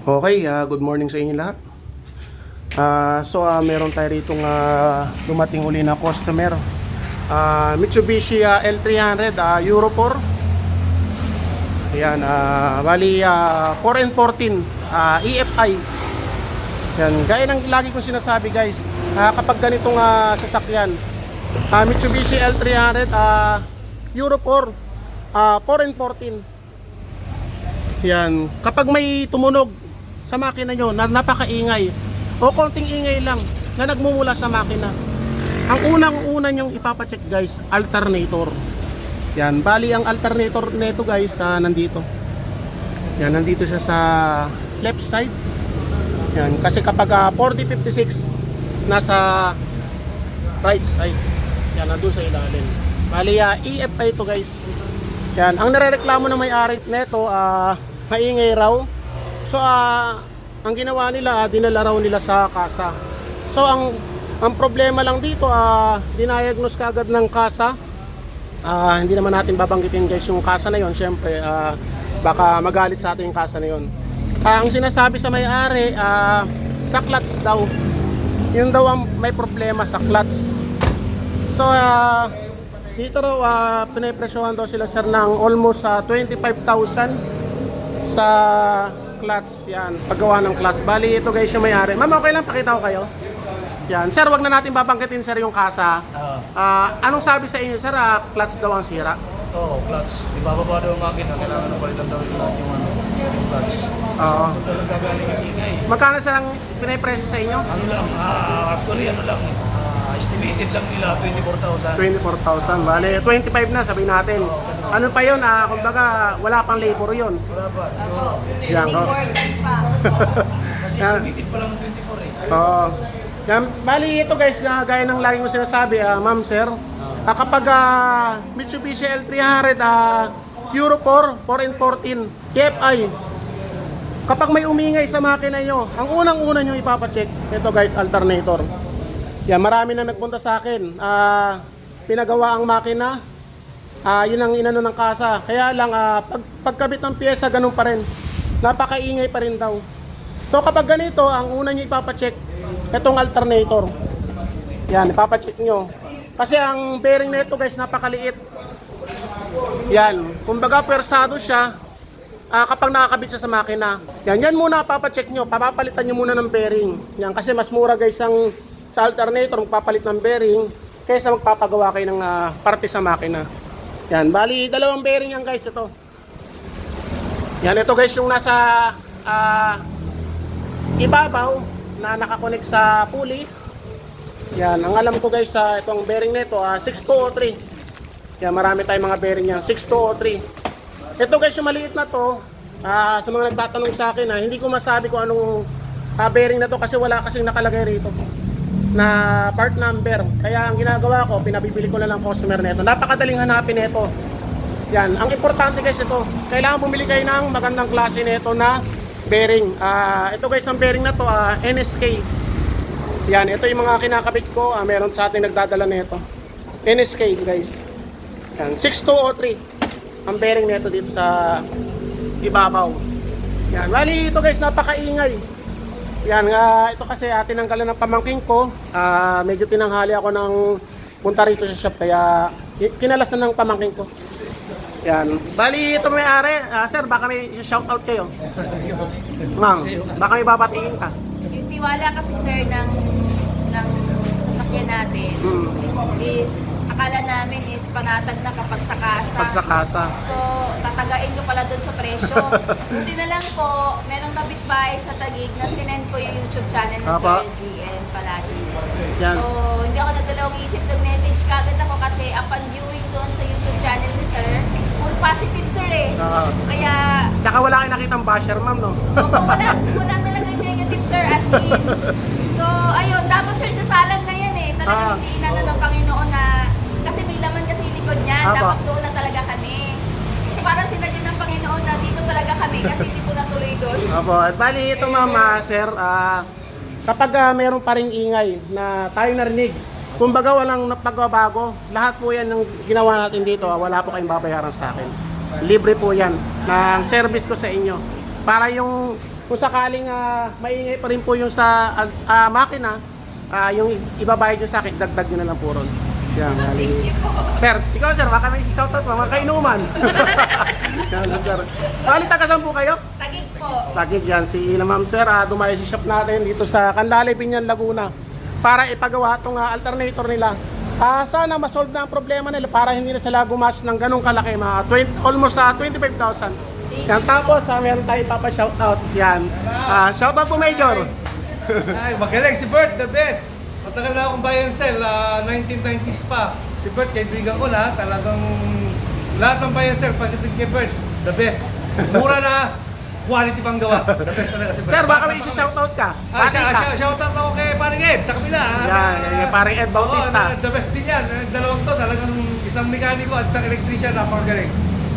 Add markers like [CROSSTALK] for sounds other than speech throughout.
Okay, ah, good morning sa inyo lahat. Ah, so ah, meron tayo rito nga dumating uli na customer. Ah, Mitsubishi ah, L300 ah, Euro 4. Ayan, ah, bali ah, 4 and 14 ah, EFI. Yan, gaya ng lagi kong sinasabi guys, ah, kapag ganitong ah, sasakyan, ah, Mitsubishi L300 ah, Euro 4 ah, 4 and 14. Yan. Kapag may tumunog sa makina nyo na napakaingay o konting ingay lang na nagmumula sa makina, ang unang-una nyong ipapacheck guys, alternator. Yan. Bali ang alternator nito guys, ah, nandito. Yan, nandito siya sa left side. Yan. Kasi kapag ah, 4056, nasa right side. Yan, nandun sa ilalim. Bali, ah, EFI to guys. Yan, ang narereklamo ng may-ari nito, ah, maingay raw. So, ah, ang ginawa nila, ah, dinala raw nila sa kasa. So, ang ang problema lang dito, ah, dinayagnos kagad ng kasa. Ah, hindi naman natin babanggitin guys yung kasa na yon. Siyempre, ah, baka magalit sa atin yung kasa na yon. Ah, ang sinasabi sa may-ari, ah, sa clutch daw. Yun daw ang may problema sa clutch. So, ah, dito raw, uh, pinapresyohan daw sila sir ng almost ah, 25,000 sa clutch. Yan, paggawa ng clutch. Bali, ito guys yung may-ari. Ma'am, okay lang, pakita ko kayo. Yan, sir, wag na natin babanggitin sir yung kasa. Ah, Ah, anong sabi sa inyo, sir? Ah, clutch daw ang sira. Oo, clutch. Ibababa daw ang makina, kailangan na palitan daw yung lahat yung ano, yung clutch. Oo. Ito talaga galing yung ingay. Magkano sir ang pinapresyo sa inyo? Ano lang, ah, actually ano lang, estimated lang nila 24,000. 24,000. Bale, 25 na, sabihin natin. Ano pa yun? Ah, kumbaga, wala pang labor yun. Wala pa. So, Yan, oh. [LAUGHS] kasi estimated pa lang ng 24 eh. Oo. Yan, bali ito guys, na gaya ng lagi mo sinasabi, ah, ma'am sir, ah, kapag ah, Mitsubishi L300 ah, Euro 4, 4 and 14, TFI, kapag may umingay sa makina nyo, ang unang-una nyo ipapacheck, ito guys, alternator. Yan, marami na nagpunta sa akin. Ah, pinagawa ang makina, ah, yun ang inano ng kasa. Kaya lang, ah, pag, pagkabit ng pyesa, ganun pa rin. Napakaingay pa rin daw. So kapag ganito, ang una nyo ipapacheck, itong alternator. Yan, ipapacheck nyo. Kasi ang bearing nito guys, napakaliit. Yan, kumbaga persado siya ah, kapag nakakabit siya sa makina. Yan, yan muna papacheck nyo. Papapalitan nyo muna ng bearing. Yan, kasi mas mura guys ang sa alternator magpapalit ng bearing kaysa magpapagawa kayo ng ah, parte sa makina. Yan, bali dalawang bearing yan guys ito. Yan, ito guys yung nasa ah, ibabaw na nakakonect sa pulley. Yan, ang alam ko guys sa itong bearing nito, ah, 6203. Yan, marami tayong mga bearing yan, 6203. Ito guys, yung maliit na to, ah, sa mga nagtatanong sa akin, ah, hindi ko masabi kung anong ah, bearing na to kasi wala kasing nakalagay rito na part number. Kaya ang ginagawa ko, pinabibili ko na lang customer nito. Napakadaling hanapin nito. Yan, ang importante guys ito, kailangan bumili kayo ng magandang klase nito na bearing. Ah, ito guys, ang bearing na to, ah, NSK. Yan, ito yung mga kinakabit ko, ah, meron sa ating nagdadala nito. NSK guys. Yan, 6203 ang bearing nito dito sa ibabaw. Yan, bali ito guys, napakaingay. Yan nga, ito kasi uh, tinanggalan ng pamangking ko. Ah, medyo tinanghali ako ng punta rito sa shop kaya ki- kinalasan ng pamangking ko. Yan. Bali, ito may ari. Ah, sir, baka may shoutout kayo. [LAUGHS] Ma'am, baka may babatingin ka. Yung tiwala kasi sir ng ng sasakyan natin Hmm. is akala namin is panatag na kapag sa kasa. Pag sa kasa. So, tatagain ko pala dun sa presyo. [LAUGHS] Buti na lang po, merong kapitbahay sa Tagig na sinend po yung YouTube channel ni Apa. Sir GN palagi. Yan. So, hindi ako nagdalawang isip nag-message kagad ako kasi upon viewing doon sa YouTube channel ni Sir, puro positive sir eh. Ah. Kaya, Tsaka wala kayo nakitang basher, ma'am, no? opo, wala, [LAUGHS] wala talagang negative sir as in. So, ayun, dapat sir sa salang na yan eh. Ah. Talagang hindi inano ng Panginoon na, laman kasi yung likod niyan, Apa. dapat doon na talaga kami. Kasi parang sinadya ng Panginoon na dito talaga kami kasi hindi po natuloy doon. Opo, at bali ito mama, sir, ah, kapag ah, meron pa ring ingay na tayo narinig, kumbaga walang napagbabago, lahat po yan ng ginawa natin dito, ah, wala po kayong babayaran sa akin. Libre po yan, ng service ko sa inyo. Para yung kung sakaling ah, maingay pa rin po yung sa ah, makina, ah, yung ibabayad nyo sa akin, dagdag nyo na lang po ron. Yan, po. Sir, ikaw sir, baka may shoutout mo, mga kainuman. [LAUGHS] Yan sir. Bali, taga saan po kayo? Tagig po. Tagig yan, si Ina Ma'am Sir, ah, dumayo sa shop natin dito sa Canlale, Binyan, Laguna para ipagawa itong ah, alternator nila. Ah, sana ma-solve na ang problema nila para hindi na sila gumas ng ganong kalaki, mga 20, almost sa 25,000. Yan, tapos ah, meron tayo papa shoutout. Yan. Ah, shoutout po Major. Ay, magaling si Bert, the best. Matagal na akong buy and sell, ah, 1990s pa. Si Bert, kaibigan ko na, talagang lahat ng buy and sell, pagdating kay Bert, the best. Mura na, quality pang gawa. The best talaga si Bert. Sir, baka may isi-shoutout ka. Ah, ka? siya, shoutout ako kay Paring Ed, sa kabila. ah. Yan, yan, parang Ed Bautista. Oo, the best din yan. Eh, Dalawang to, talagang isang mekaniko at isang electrician, napakagaling.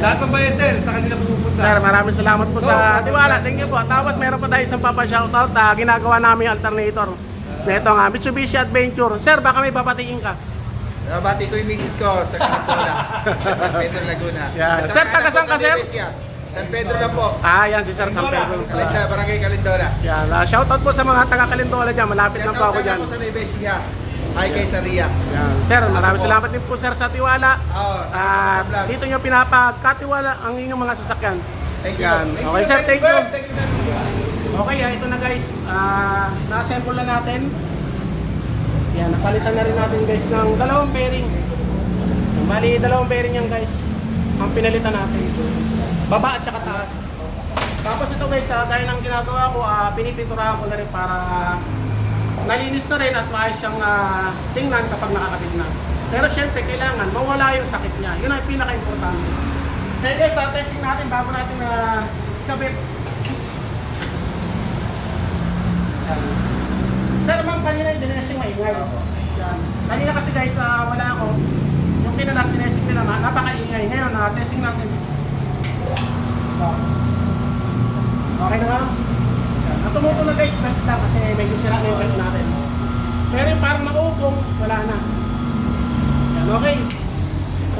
Lahat ng buy and sell, sa kanila pupunta. Sir, maraming salamat po sa tiwala. Thank you po. Tapos meron pa tayo isang papa shoutout na ginagawa namin yung alternator. Na ito nga, Mitsubishi Adventure. Sir, baka may papatingin ka. Nabati ko yung misis ko sa Carantola, sa San Pedro, Laguna. Yan. Sir, taga saan ka, sir? San Pedro na po. Ah, yan si Sir San Pedro. Kalinda, Barangay Kalindola. Yan, uh, shoutout po sa mga taga Kalindola dyan. Malapit lang Shout po out ako sana dyan. ako sa Nevesia. Hi kay Saria. Yan. Sir, maraming salamat din po sir sa tiwala. Oo, sa vlog. dito nyo pinapagkatiwala ang inyong mga sasakyan. Thank you. Yan. Okay sir. Thank you, thank you. Okay, ah, ito na guys. Ah, na-assemble na natin. Yan, napalitan na rin natin guys ng dalawang bearing. Bali, dalawang bearing yan guys. Ang pinalitan natin. Baba at saka taas. Tapos ito guys, ah, gaya ng ginagawa ko, ah, pinipinturahan ko na rin para nalinis na rin at maayos siyang ah, tingnan kapag nakakabit na. Pero syempre, kailangan mawala yung sakit niya. Yun ang pinaka-importante. Kaya guys, sa testing natin bago natin na kabit. Yan. Sir, ma'am, kanina yung dinesting maingay. Yan. Kanina kasi guys, ah, wala ako. Yung kinalas dinesting nila, ma- napakaingay. Ngayon, na testing natin. Oh. Okay na nga? Yan. Ang tumuto na guys, belt lang kasi medyo sira na yung belt natin. Pero yung parang maupong, wala na. Yan, okay.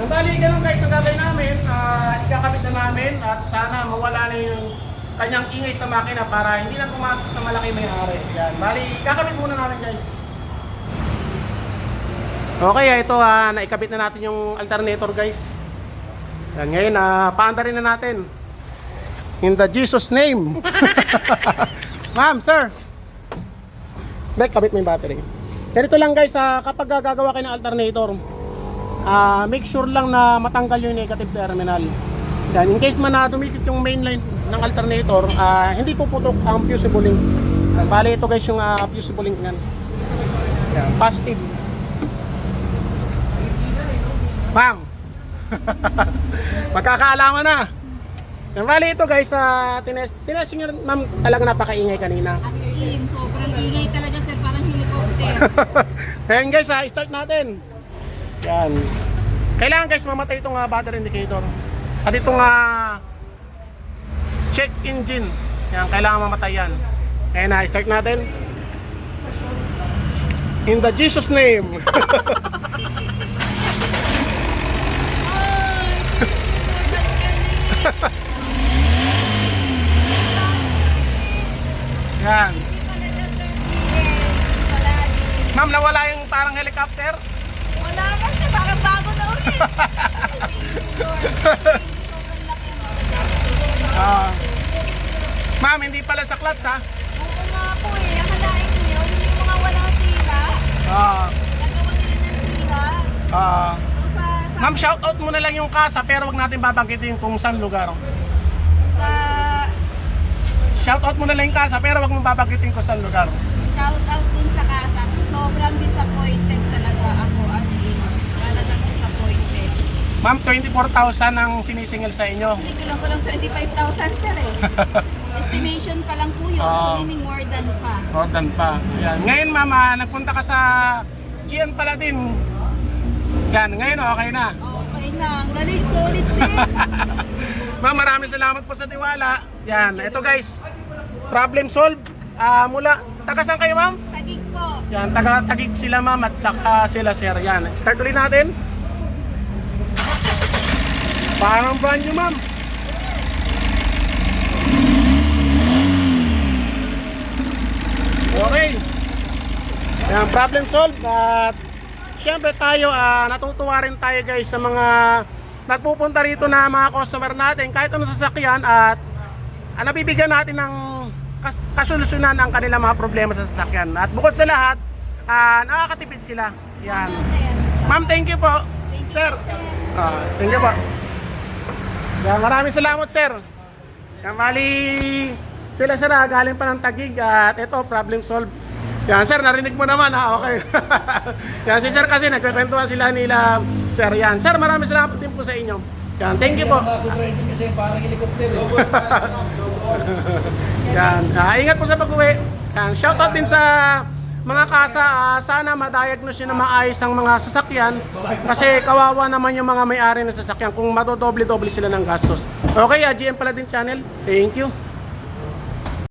Ang bali, ganun guys, ang gagawin namin, ah, ikakabit na namin at sana mawala na yung kanyang ingay sa makina para hindi na gumastos na malaki may-ari. Yan, bali, ikakabit muna namin guys. Okay, ah, ito ah, naikabit na natin yung alternator guys. Yan, ngayon, ah, paanda rin na natin. In the Jesus name. [LAUGHS] Ma'am, sir. Dek, kabit mo yung battery. Ganito lang guys, ah, kapag gagawa kayo ng alternator, ah make sure lang na matanggal yung negative terminal. Yan, in case man na dumikit yung main line ng alternator, ah, hindi puputok ang fusible link. Bali ito guys yung ah, fusible link nan. Yan, positive. Ma'am. [LAUGHS] Magkakaalaman na. Yan, bali ito guys, sa tines tinesting nyo, ma'am, talaga napakaingay kanina. As in, sobrang ingay talaga sir, parang helicopter. [LAUGHS] Ayan guys, ha, start natin. Yan. Kailangan guys mamatay itong ah, battery indicator. At itong ah, check engine. Yan, kailangan mamatay yan. Ayan na, start natin. In the Jesus name. [LAUGHS] Yan. Ma'am, nawala yung parang helicopter. Wala kasi, parang bago na ulit. [LAUGHS] Sobrang laki ang magagastos. Ah. Ma'am, hindi pala sa clutch ha. Oo nga po eh, akalain niyo, yung mga walang sira, Ah. nagawa nila ng. Ah. So, sa, sa, Ma'am, shoutout mo na lang yung kasa pero wag natin babanggitin kung saan lugar. sa Shoutout mo na lang yung kasa pero wag mo babanggitin kung saan lugar. shout out dun sa kasa, sobrang disappointed talaga ako as in. Talagang disappointed. Ma'am, 24,000 ang sinisingil sa inyo. Actually, kulang ko lang 25,000 sir eh. [LAUGHS] Estimation pa lang po yun, so Ah. meaning more than pa. Rodan pa. Yan. Ngayon, ma'am, ah, nagpunta ka sa GN pala din. Yan, ngayon okay na. Okay na, ang galing, solid sir. [LAUGHS] Ma'am, maraming salamat po sa tiwala. Yan, ito guys. Problem solved. Ah, mula, taga saan kayo ma'am? Tagig po. Yan, taga tagig sila ma'am at saka sila sir. Yan, start ulit natin. Parang brand new ma'am. Yan, problem solved at syempre tayo ah, natutuwa rin tayo guys sa mga nagpupunta rito na mga customer natin kahit anong sasakyan at ah, nabibigyan natin ng kas- kasolusyonan ang kanilang mga problema sa sasakyan. At bukod sa lahat, ah, nakakatipid sila. Yan. Ano? Ma'am, thank you po. Thank you, Sir. Ah, thank you po. Yan, maraming salamat, sir. Yan, mali sila sir, galing pa ng tagig at ito, problem solved. Yan, sir, narinig mo naman ha, okay. [LAUGHS] yan, si sir kasi nagkakwentuhan sila nila, sir. Yan, sir, maraming salamat din po sa inyo. Yan, thank you po. Kasi parang helicopter eh. [LAUGHS] Yan, ah, ingat po sa pag-uwi. Yan, shoutout din sa mga kasa, ah, sana ma-diagnose nyo na maayos ang mga sasakyan kasi kawawa naman yung mga may-ari ng sasakyan kung madodoble-doble sila ng gastos. Okay, ah, GM Paladin Channel, thank you.